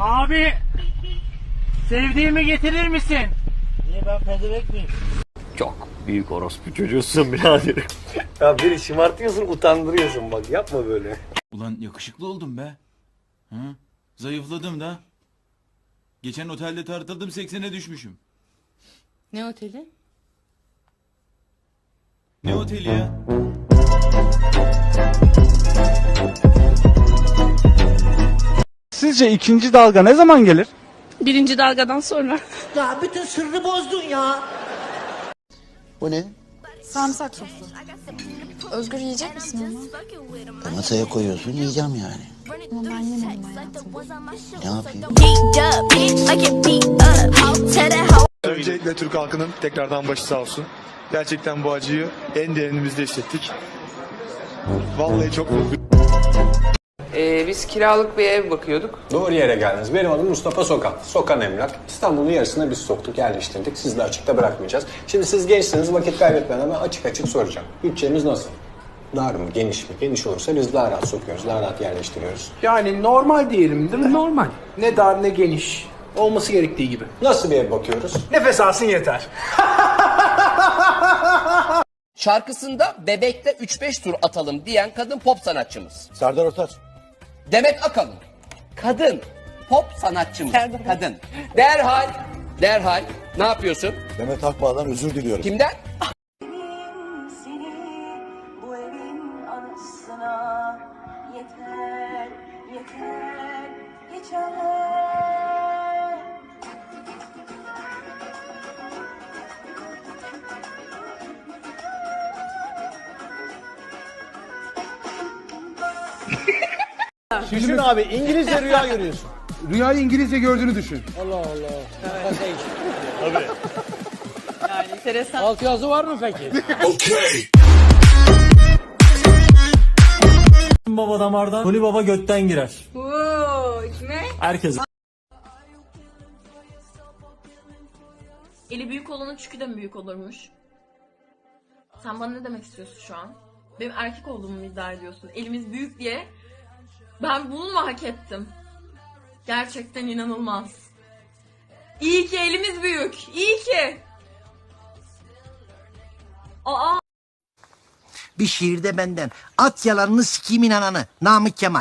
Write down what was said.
Abi sevdiğimi getirir misin? Niye ben pezevenk miyim? Çok büyük orospu çocuğusun birader. ya beni şımartıyorsun utandırıyorsun bak yapma böyle. Ulan yakışıklı oldum be. Hı? Zayıfladım da. Geçen otelde tartıldım 80'e düşmüşüm. Ne oteli? Ne oteli ya? Sizce ikinci dalga ne zaman gelir? Birinci dalgadan sonra. Ya bütün sırrı bozdun ya. Bu ne? Sarımsak sosu. Özgür yiyecek misin onu? Masaya koyuyorsun yiyeceğim yani. Ama ben. Ne yapayım? Öncelikle Türk halkının tekrardan başı sağ olsun. Gerçekten bu acıyı en derinimizde hissettik. Vallahi çok mutluyum. Ee, biz kiralık bir ev bakıyorduk. Doğru yere geldiniz. Benim adım Mustafa Sokan. Sokan Emlak. İstanbul'un yarısına biz soktuk, yerleştirdik. Siz de açıkta bırakmayacağız. Şimdi siz gençsiniz, vakit kaybetmeden ben açık açık soracağım. Bütçemiz nasıl? Dar mı, geniş mi? Geniş olursa biz daha rahat sokuyoruz, daha rahat yerleştiriyoruz. Yani normal diyelim değil mi? Normal. Ne dar ne geniş. Olması gerektiği gibi. Nasıl bir ev bakıyoruz? Nefes alsın yeter. Şarkısında bebekte 3-5 tur atalım diyen kadın pop sanatçımız. Serdar Ortaç. Demet Akalın. Kadın pop sanatçımız. Kadın. Derhal, derhal ne yapıyorsun? Demet Akbağ'dan özür diliyorum. Kimden? Bu evin anısına yeter, yeter, Düşün abi İngilizce rüya görüyorsun. Rüyayı İngilizce gördüğünü düşün. Alt yazı var mı peki? Baba damardan, Nuri Baba götten girer. Herkes. Eli büyük olanın çükü de mi büyük olurmuş? Sen bana ne demek istiyorsun şu an? Benim erkek olduğumu mu iddia ediyorsun? Elimiz büyük diye ben bunu mu hak ettim? Gerçekten inanılmaz. İyi ki elimiz büyük. İyi ki. Aa Bir şiirde benden. At yalanını sikimin ananı. Namık Kemal.